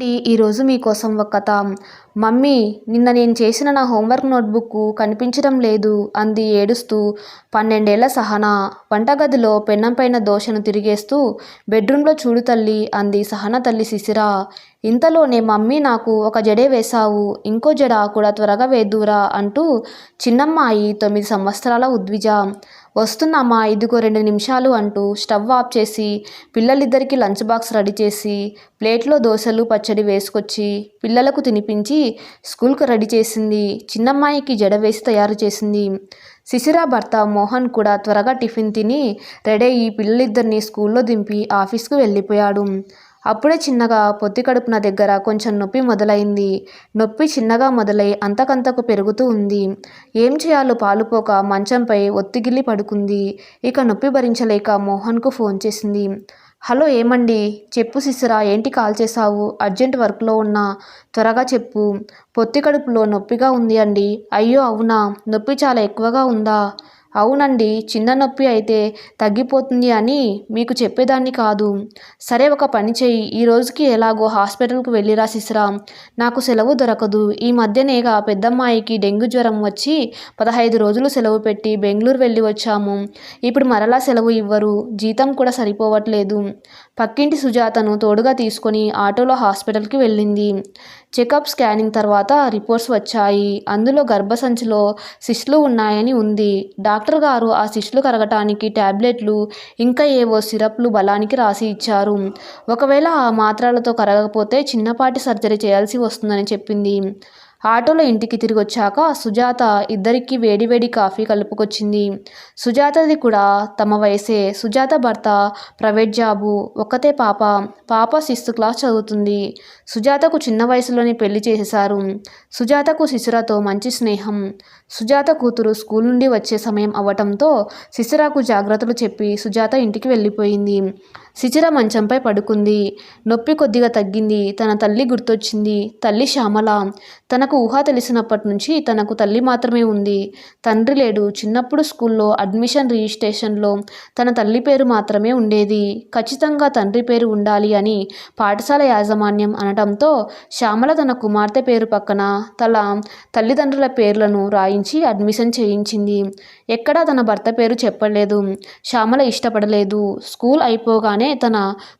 అండి ఈరోజు మీకోసం ఒక కథ. మమ్మీ నిన్న నేను చేసిన నా హోంవర్క్ నోట్బుక్ కనిపించడం లేదు అంది ఏడుస్తూ పన్నెండేళ్ళ సహనా వంటగదిలో పెన్నం పైన దోశను తిరిగేస్తూ బెడ్రూమ్లో చూడు తల్లి అంది సహన తల్లి శిశిరా. ఇంతలోనే మమ్మీ నాకు ఒక జడే వేశావు ఇంకో జడ కూడా త్వరగా వేద్దురా అంటూ చిన్నమ్మాయి తొమ్మిది సంవత్సరాల ఉద్విజ. వస్తున్నామా? ఇదిగో రెండు నిమిషాలు అంటూ స్టవ్ ఆఫ్ చేసి పిల్లలిద్దరికీ లంచ్ బాక్స్ రెడీ చేసి ప్లేట్లో దోశలు పచ్చడి వేసుకొచ్చి పిల్లలకు తినిపించి స్కూల్కి రెడీ చేసింది. చిన్నమ్మాయికి జడ వేసి తయారు చేసింది. శిశిరా భర్త మోహన్ కూడా త్వరగా టిఫిన్ తిని రెడీ అయ్యి పిల్లలిద్దరిని స్కూల్లో దింపి ఆఫీస్కు వెళ్ళిపోయాడు. అప్పుడే చిన్నగా పొత్తి కడుపున దగ్గర కొంచెం నొప్పి మొదలైంది. నొప్పి చిన్నగా మొదలై అంతకంతకు పెరుగుతూ ఉంది. ఏం చేయాలో పాలుపోక మంచంపై ఒత్తిగిల్లి పడుకుంది. ఇక నొప్పి భరించలేక మోహన్కు ఫోన్ చేసింది. హలో ఏమండి? చెప్పు సిస్సరా ఏంటి కాల్ చేశావు? అర్జెంట్ వర్క్లో ఉన్నా. త్వరగా చెప్పు. పొత్తి కడుపులో నొప్పిగా ఉంది అండి. అయ్యో అవునా? నొప్పి చాలా ఎక్కువగా ఉందా? అవునండి చిన్న నొప్పి అయితే తగ్గిపోతుంది అని మీకు చెప్పేదాన్ని కాదు. సరే ఒక పని చెయ్యి. ఈ రోజుకి ఎలాగో హాస్పిటల్కి వెళ్ళిరా సిస్రా. నాకు సెలవు దొరకదు. ఈ మధ్యనేగా పెద్దమ్మాయికి డెంగ్యూ జ్వరం వచ్చి పదహైదు రోజులు సెలవు పెట్టి బెంగళూరు వెళ్ళి వచ్చాము. ఇప్పుడు మరలా సెలవు ఇవ్వరు. జీతం కూడా సరిపోవట్లేదు. పక్కింటి సుజాతను తోడుగా తీసుకొని ఆటోలో హాస్పిటల్కి వెళ్ళింది. చెకప్ స్కానింగ్ తర్వాత రిపోర్ట్స్ వచ్చాయి. అందులో గర్భసంచిలో సిస్టులు ఉన్నాయని ఉంది. డాక్టర్ గారు ఆ సిస్టులు కరగటానికి ట్యాబ్లెట్లు ఇంకా ఏవో సిరప్లు బలానికి రాసి ఇచ్చారు. ఒకవేళ ఆ మాత్రలతో కరగకపోతే చిన్నపాటి సర్జరీ చేయాల్సి వస్తుందని చెప్పింది. ఆటోలో ఇంటికి తిరిగి వచ్చాక సుజాత ఇద్దరికి వేడివేడి కాఫీ కలుపుకొచ్చింది. సుజాతది కూడా తమ వయసే. సుజాత భర్త ప్రైవేట్ జాబు ఒక్కతే పాప. పాప సిక్స్త్ క్లాస్ చదువుతుంది. సుజాతకు చిన్న వయసులోనే పెళ్ళి చేసేశారు. సుజాతకు శిశురతో మంచి స్నేహం. సుజాత కూతురు స్కూల్ నుండి వచ్చే సమయం అవ్వటంతో శిశిరాకు జాగ్రత్తలు చెప్పి సుజాత ఇంటికి వెళ్ళిపోయింది. శిశిర మంచంపై పడుకుంది. నొప్పి కొద్దిగా తగ్గింది. తన తల్లి గుర్తొచ్చింది. తల్లి శ్యామల. తనకు ఊహ తెలిసినప్పటి నుంచి తనకు తల్లి మాత్రమే ఉంది. తండ్రి లేడు. చిన్నప్పుడు స్కూల్లో అడ్మిషన్ రిజిస్ట్రేషన్లో తన తల్లి పేరు మాత్రమే ఉండేది. ఖచ్చితంగా తండ్రి పేరు ఉండాలి అని పాఠశాల యాజమాన్యం అనటంతో శ్యామల తన కుమార్తె పేరు పక్కన తల తల్లిదండ్రుల పేర్లను రాయించి అడ్మిషన్ చేయించింది. ఎక్కడా తన భర్త పేరు చెప్పలేదు. శ్యామల ఇష్టపడలేదు. స్కూల్ అయిపోగానే తన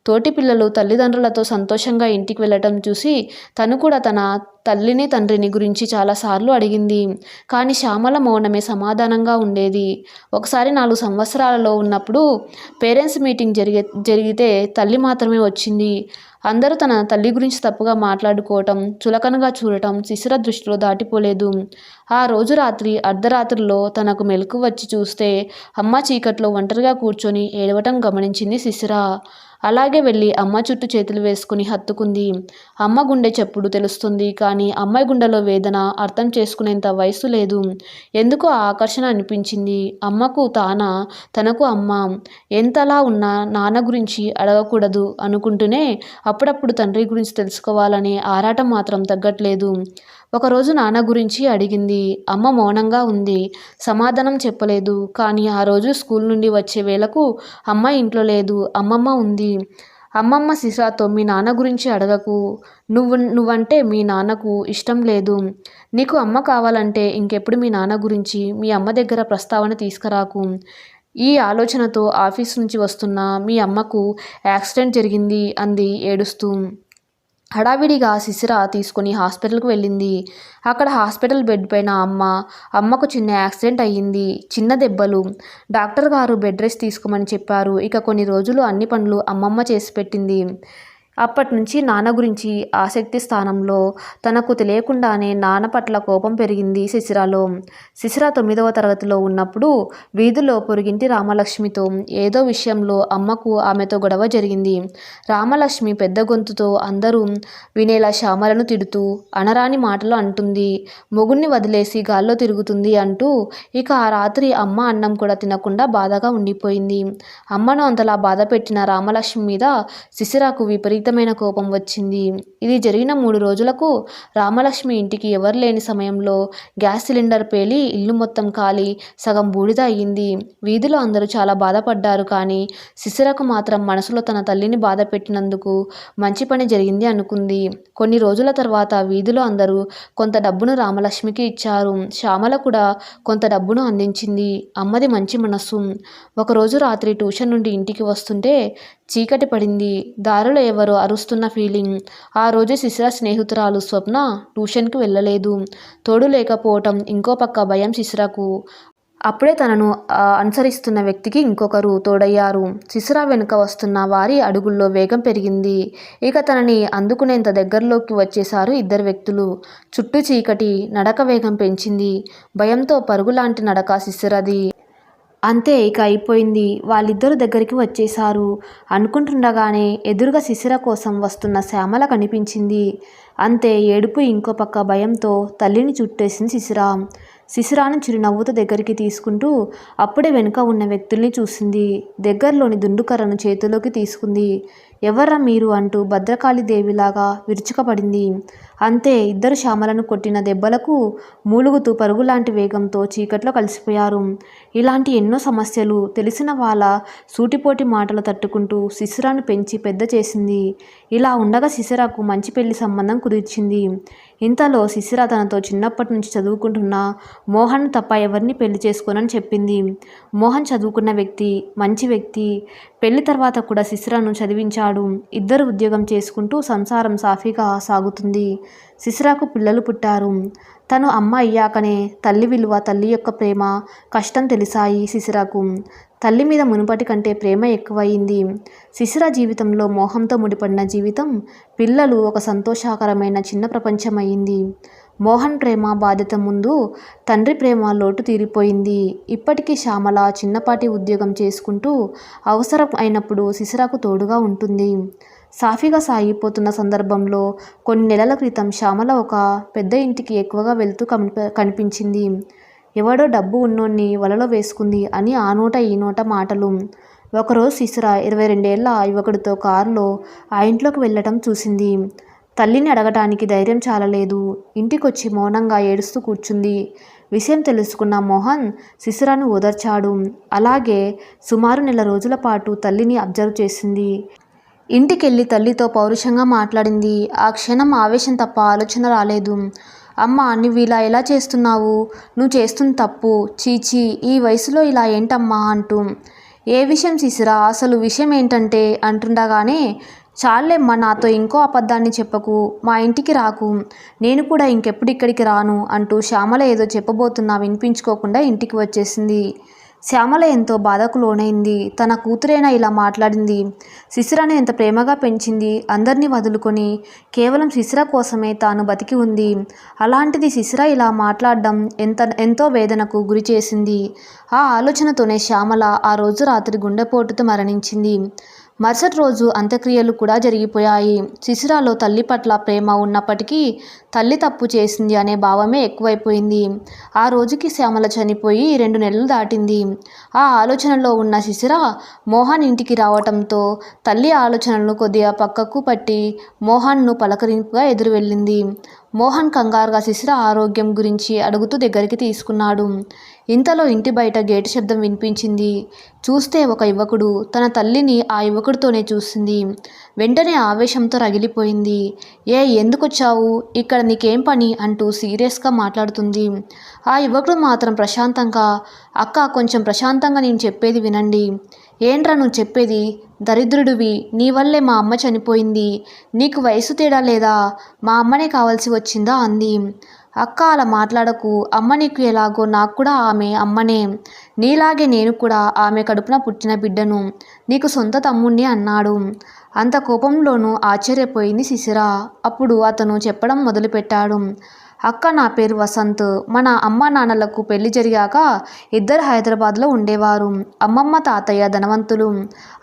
తోటి పిల్లలు తల్లిదండ్రులతో సంతోషంగా ఇంటికి వెళ్ళటం చూసి తను కూడా తన తల్లిని తండ్రిని గురించి చాలాసార్లు అడిగింది. కానీ శ్యామల మౌనమే సమాధానంగా ఉండేది. ఒకసారి నాలుగు సంవత్సరాలలో ఉన్నప్పుడు పేరెంట్స్ మీటింగ్ జరిగే జరిగితే తల్లి మాత్రమే వచ్చింది. అందరూ తన తల్లి గురించి తప్పుగా మాట్లాడుకోవటం చులకనగా చూడటం శిశిర దృష్టిలో దాటిపోలేదు. ఆ రోజు రాత్రి అర్ధరాత్రిలో తనకు మెలకు వచ్చి చూస్తే అమ్మ చీకట్లో ఒంటరిగా కూర్చొని ఏడవటం గమనించింది శిశిర. అలాగే వెళ్ళి అమ్మ చుట్టూ చేతులు వేసుకుని హత్తుకుంది. అమ్మ గుండె చెప్పుడు తెలుస్తుంది కానీ అమ్మాయి గుండెలో వేదన అర్థం చేసుకునేంత వయసు లేదు. ఎందుకు ఆ ఆకర్షణ అనిపించింది. అమ్మకు తాన తనకు అమ్మ ఎంతలా ఉన్నా నాన్న గురించి అడగకూడదు అనుకుంటూనే అప్పుడప్పుడు తండ్రి గురించి తెలుసుకోవాలనే ఆరాటం మాత్రం తగ్గట్లేదు. ఒకరోజు నాన్న గురించి అడిగింది. అమ్మ మౌనంగా ఉంది. సమాధానం చెప్పలేదు. కానీ ఆ రోజు స్కూల్ నుండి వచ్చే వేళకు అమ్మ ఇంట్లో లేదు. అమ్మమ్మ ఉంది. అమ్మమ్మ సిసాతో మీ నాన్న గురించి అడగకు. నువ్వు నువ్వంటే మీ నాన్నకు ఇష్టం లేదు. నీకు అమ్మ కావాలంటే ఇంకెప్పుడు మీ నాన్న గురించి మీ అమ్మ దగ్గర ప్రస్తావన తీసుకురాకు. ఈ ఆలోచనతో ఆఫీస్ నుంచి వస్తున్న మీ అమ్మకు యాక్సిడెంట్ జరిగింది అంది ఏడుస్తూ. హడావిడిగా శిశిర తీసుకుని హాస్పిటల్కి వెళ్ళింది. అక్కడ హాస్పిటల్ బెడ్ పైన అమ్మ అమ్మకు చిన్న యాక్సిడెంట్ అయ్యింది చిన్న దెబ్బలు. డాక్టర్ గారు బెడ్ రెస్ట్ తీసుకోమని చెప్పారు. ఇక కొన్ని రోజులు అన్ని పనులు అమ్మమ్మ చేసి పెట్టింది. అప్పటి నుంచి నాన్న గురించి ఆసక్తి స్థానంలో తనకు తెలియకుండానే నాన్న పట్ల కోపం పెరిగింది శిశిరాలో. శిశిర తొమ్మిదవ తరగతిలో ఉన్నప్పుడు వీధిలో పొరుగింటి రామలక్ష్మితో ఏదో విషయంలో అమ్మకు ఆమెతో గొడవ జరిగింది. రామలక్ష్మి పెద్ద గొంతుతో అందరూ వినేలా శ్యామలను తిడుతూ అనరాని మాటలు అంటుంది. మొగుణ్ణి వదిలేసి గాల్లో తిరుగుతుంది అంటూ ఇక ఆ రాత్రి అమ్మ అన్నం కూడా తినకుండా బాధగా ఉండిపోయింది. అమ్మను అంతలా బాధ పెట్టిన రామలక్ష్మి మీద శిశిరాకు విపరీత విపరీతమైన కోపం వచ్చింది. ఇది జరిగిన మూడు రోజులకు రామలక్ష్మి ఇంటికి ఎవరు లేని సమయంలో గ్యాస్ సిలిండర్ పేలి ఇల్లు మొత్తం కాలి సగం బూడిద అయ్యింది. వీధిలో అందరూ చాలా బాధపడ్డారు కానీ శిశిరకు మాత్రం మనసులో తన తల్లిని బాధ పెట్టినందుకు మంచి పని జరిగింది అనుకుంది. కొన్ని రోజుల తర్వాత వీధిలో అందరూ కొంత డబ్బును రామలక్ష్మికి ఇచ్చారు. శ్యామల కూడా కొంత డబ్బును అందించింది. అమ్మది మంచి మనస్సు. ఒకరోజు రాత్రి ట్యూషన్ నుండి ఇంటికి వస్తుంటే చీకటి పడింది. దారిలో ఎవరో అరుస్తున్న ఫీలింగ్. ఆ రోజు శిశిర స్నేహితురాలు స్వప్న ట్యూషన్కి వెళ్ళలేదు. తోడు లేకపోవటం ఇంకో పక్క భయం శిశిరకు అప్పుడే తనను అనుసరిస్తున్న వ్యక్తికి ఇంకొకరు తోడయ్యారు. శిశిర వెనుక వస్తున్న వారి అడుగుల్లో వేగం పెరిగింది. ఇక తనని అందుకునేంత దగ్గరలోకి వచ్చేశారు ఇద్దరు వ్యక్తులు. చుట్టూ చీకటి నడక వేగం పెంచింది. భయంతో పరుగులాంటి నడక శిశిరది అంతే ఇక అయిపోయింది. వాళ్ళిద్దరు దగ్గరికి వచ్చేశారు. అనుకుంటుండగానే ఎదురుగా శిశిర కోసం వస్తున్న శ్యామల కనిపించింది. అంతే ఏడుపు ఇంకో పక్క భయంతో తల్లిని చుట్టేసింది శిశిర. శిశిరాను చిరునవ్వుతో దగ్గరికి తీసుకుంటూ అప్పుడే వెనుక ఉన్న వ్యక్తుల్ని చూసింది. దగ్గరలోని దుండుకర్రను చేతిలోకి తీసుకుంది. ఎవర్రా మీరు అంటూ భద్రకాళిదేవిలాగా విరుచుకపడింది. అంతే ఇద్దరు శ్యామలను కొట్టిన దెబ్బలకు మూలుగుతూ పరుగులాంటి వేగంతో చీకట్లో కలిసిపోయారు. ఇలాంటి ఎన్నో సమస్యలు తెలిసిన వాళ్ళ సూటిపోటి మాటలు తట్టుకుంటూ శిశిరాను పెంచి పెద్ద చేసింది. ఇలా ఉండగా శిశిరాకు మంచి పెళ్ళి సంబంధం కుదిర్చింది. ఇంతలో శిశిర తనతో చిన్నప్పటి నుంచి చదువుకుంటున్న మోహన్ తప్ప ఎవరిని పెళ్ళి చేసుకోనని చెప్పింది. మోహన్ చదువుకున్న వ్యక్తి మంచి వ్యక్తి. పెళ్ళి తర్వాత కూడా శిశిరను చదివించాడు. ఇద్దరు ఉద్యోగం చేసుకుంటూ సంసారం సాఫీగా సాగుతుంది. శిశిరాకు పిల్లలు పుట్టారు. తను అమ్మ అయ్యాకనే తల్లి విలువ తల్లి యొక్క ప్రేమ కష్టం తెలిసాయి శిశిరాకు తల్లి మీద మునుపటి కంటే ప్రేమ ఎక్కువయింది శిశిర జీవితంలో మోహంతో ముడిపడిన జీవితం పిల్లలు ఒక సంతోషకరమైన చిన్న ప్రపంచమైంది. మోహన్ ప్రేమ బాధ్యత ముందు తండ్రి ప్రేమ లోటు తీరిపోయింది. ఇప్పటికీ శ్యామల చిన్నపాటి ఉద్యోగం చేసుకుంటూ అవసరం అయినప్పుడు సిసిరాకు తోడుగా ఉంటుంది. సాఫీగా సాగిపోతున్న సందర్భంలో కొన్ని నెలల క్రితం శ్యామల ఒక పెద్ద ఇంటికి ఎక్కువగా వెళ్తూ కనిపించింది. ఎవడో డబ్బు ఉన్నోన్ని వలలో వేసుకుంది అని ఆ నోట ఈ నోట మాటలు. ఒకరోజు శిశిర ఇరవై రెండేళ్ళ యువకుడితో కారులో ఆ ఇంట్లోకి వెళ్ళటం చూసింది. తల్లిని అడగటానికి ధైర్యం చాలలేదు. ఇంటికొచ్చి మౌనంగా ఏడుస్తూ కూర్చుంది. విషయం తెలుసుకున్న మోహన్ శిశిరాను ఓదర్చాడు. అలాగే సుమారు నెల రోజుల పాటు తల్లిని అబ్జర్వ్ చేసింది. ఇంటికెళ్ళి తల్లితో పౌరుషంగా మాట్లాడింది. ఆ క్షణం ఆవేశం తప్ప ఆలోచన రాలేదు. అమ్మ నువ్వు ఇలా ఎలా చేస్తున్నావు? నువ్వు చేస్తున్న తప్పు. చీచీ ఈ వయసులో ఇలా ఏంటమ్మా అంటూ. ఏ విషయం శిశిరా? అసలు విషయం ఏంటంటే? అంటుండగానే చాలేమ్మా నాతో ఇంకో అబద్ధాన్ని చెప్పకు. మా ఇంటికి రాకు. నేను కూడా ఇంకెప్పుడు ఇక్కడికి రాను అంటూ శ్యామల ఏదో చెప్పబోతున్నా వినిపించుకోకుండా ఇంటికి వచ్చేసింది. శ్యామల ఎంతో బాధకు లోనైంది. తన కూతురైనా ఇలా మాట్లాడింది. శిశిరను ఎంత ప్రేమగా పెంచింది. అందరినీ వదులుకొని కేవలం శిశిర కోసమే తాను బతికి ఉంది. అలాంటిది శిశిర ఇలా మాట్లాడడం ఎంత ఎంతో వేదనకు గురి చేసింది. ఆ ఆలోచనతోనే శ్యామల ఆ రోజు రాత్రి గుండెపోటుతో మరణించింది. మరుసటి రోజు అంత్యక్రియలు కూడా జరిగిపోయాయి. శిశిరాలో తల్లి పట్ల ప్రేమ ఉన్నప్పటికీ తల్లి తప్పు చేసింది అనే భావమే ఎక్కువైపోయింది. ఆ రోజుకి శ్యామల చనిపోయి రెండు నెలలు దాటింది. ఆ ఆలోచనలో ఉన్న శిశిర మోహన్ ఇంటికి రావటంతో తల్లి ఆలోచనలను కొద్దిగా పక్కకు పట్టి మోహన్ను పలకరింపుగా ఎదురు వెళ్ళింది. మోహన్ కంగారుగా శిశిర ఆరోగ్యం గురించి అడుగుతూ దగ్గరికి తీసుకున్నాడు. ఇంతలో ఇంటి బయట గేటు శబ్దం వినిపించింది. చూస్తే ఒక యువకుడు తన తల్లిని ఆ యువకుడితోనే చూసింది. వెంటనే ఆవేశంతో రగిలిపోయింది. ఏ ఎందుకొచ్చావు? ఇక్కడ నీకేం పని? అంటూ సీరియస్గా మాట్లాడుతుంది. ఆ యువకుడు మాత్రం ప్రశాంతంగా అక్క కొంచెం ప్రశాంతంగా నేను చెప్పేది వినండి. ఏంట్రా నువ్వు చెప్పేది? దరిద్రుడివి. నీ వల్లే మా అమ్మ చనిపోయింది. నీకు వయసు తేడా లేదా? మా అమ్మనే కావాల్సి వచ్చిందా? అంది. అక్క అలా మాట్లాడకు అమ్మ నీకు ఎలాగో నాకు కూడా ఆమె అమ్మనే. నీలాగే నేను కూడా ఆమె కడుపున పుట్టిన బిడ్డను నీకు సొంత తమ్ముణ్ణి అన్నాడు. అంత కోపంలోనూ ఆశ్చర్యపోయింది శిశిర. అప్పుడు అతను చెప్పడం మొదలుపెట్టాడు. అక్క నా పేరు వసంత్. మన అమ్మ నాన్నలకు పెళ్ళి జరిగాక ఇద్దరు హైదరాబాద్లో ఉండేవారు. అమ్మమ్మ తాతయ్య ధనవంతులు.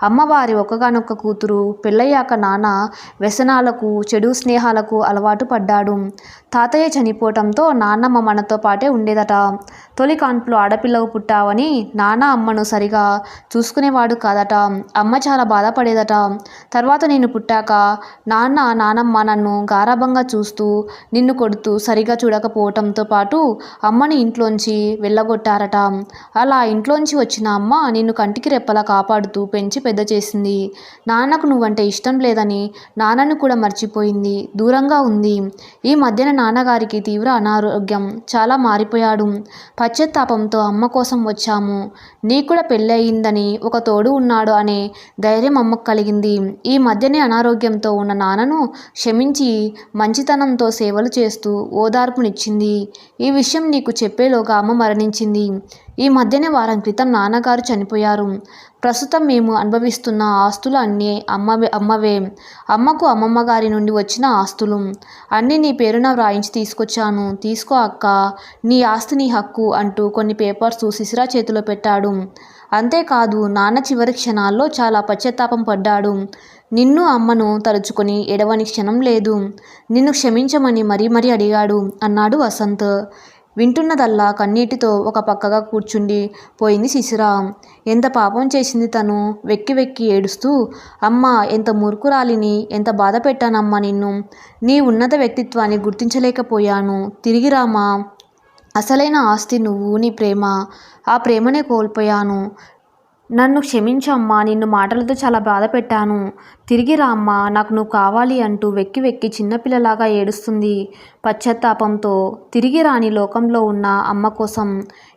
అమ్మవారి ఒకగానొక్క కూతురు పెళ్ళయ్యాక నాన్న వ్యసనాలకు చెడు స్నేహాలకు అలవాటు పడ్డాడు. తాతయ్య చనిపోవటంతో నాన్నమ్మ మనతో పాటే ఉండేదట. తొలి కాన్పులో ఆడపిల్లవు పుట్టావని నాన్న అమ్మను సరిగా చూసుకునేవాడు కాదట. అమ్మ చాలా బాధపడేదట. తర్వాత నేను పుట్టాక నాన్న నానమ్మ నన్ను గారాభంగా చూస్తూ నిన్ను కొడుతూ సరిగా చూడకపోవటంతో పాటు అమ్మని ఇంట్లోంచి వెళ్ళగొట్టారట. అలా ఇంట్లోంచి వచ్చిన అమ్మ నిన్ను కంటికి రెప్పలా కాపాడుతూ పెంచి పెద్ద చేసింది. నాన్నకు నువ్వంటే ఇష్టం లేదని నాన్నను కూడా మర్చిపోయింది. దూరంగా ఉంది. ఈ మధ్యన నాన్నగారికి తీవ్ర అనారోగ్యం. చాలా మారిపోయాడు. పశ్చాత్తాపంతో అమ్మ కోసం వచ్చాము. నీకు కూడా పెళ్ళయిందని ఒక తోడు ఉన్నాడు అనే ధైర్యం అమ్మకు కలిగింది. ఈ మధ్యనే అనారోగ్యంతో ఉన్న నాన్నను క్షమించి మంచితనంతో సేవలు చేస్తూ ఓదార్పునిచ్చింది. ఈ విషయం నీకు చెప్పేలోగా అమ్మ మరణించింది. ఈ మధ్యనే వారం క్రితం నాన్నగారు చనిపోయారు. ప్రస్తుతం మేము అనుభవిస్తున్న ఆస్తులు అన్నీ అమ్మ అమ్మవే. అమ్మకు అమ్మమ్మ గారి నుండి వచ్చిన ఆస్తులు. అన్నీ నీ పేరున వ్రాయించి తీసుకొచ్చాను. తీసుకో అక్క. నీ ఆస్తి నీ హక్కు అంటూ కొన్ని పేపర్స్ శిశిరా చేతిలో పెట్టాడు. అంతేకాదు నాన్న చివరి క్షణాల్లో చాలా పశ్చాత్తాపం పడ్డాడు. నిన్ను అమ్మను తలుచుకొని ఎడవని క్షణం లేదు. నిన్ను క్షమించమని మరీ మరీ అడిగాడు. అన్నాడు వసంత్. వింటున్నదల్లా కన్నీటితో ఒక పక్కగా కూర్చుండి పోయింది శిశిర. ఎంత పాపం చేసింది తను? వెక్కి వెక్కి ఏడుస్తూ అమ్మ ఎంత మురుకురాలిని ఎంత బాధ పెట్టానమ్మా నిన్ను. నీ ఉన్నత వ్యక్తిత్వాన్ని గుర్తించలేకపోయాను. తిరిగి రామా. అసలైన ఆస్తి నువ్వు నీ ప్రేమ. ఆ ప్రేమనే కోల్పోయాను. నన్ను క్షమించమ్మా నిన్ను మాటలతో చాలా బాధ పెట్టాను. తిరిగి రామ్మా నాకు నువ్వు కావాలి అంటూ వెక్కి వెక్కి చిన్నపిల్లలాగా ఏడుస్తుంది పశ్చాత్తాపంతో. తిరిగి రాని లోకంలో ఉన్న అమ్మ కోసం.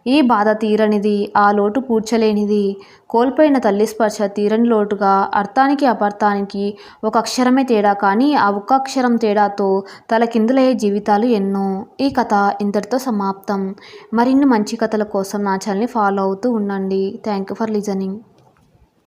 ఈ బాధ తీరనిది ఆ లోటు పూడ్చలేనిది. కోల్పోయిన తల్లి స్పర్శ తీరని లోటుగా అర్థానికి అపార్థానికి ఒక అక్షరమే తేడా కానీ ఆ ఒక్క అక్షరం తేడాతో తలకిందులయ్యే జీవితాలు ఎన్నో. ఈ కథ ఇంతటితో సమాప్తం. మరిన్ని మంచి కథల కోసం నా ఛానల్ని ఫాలో అవుతూ ఉండండి. Thank you for listening.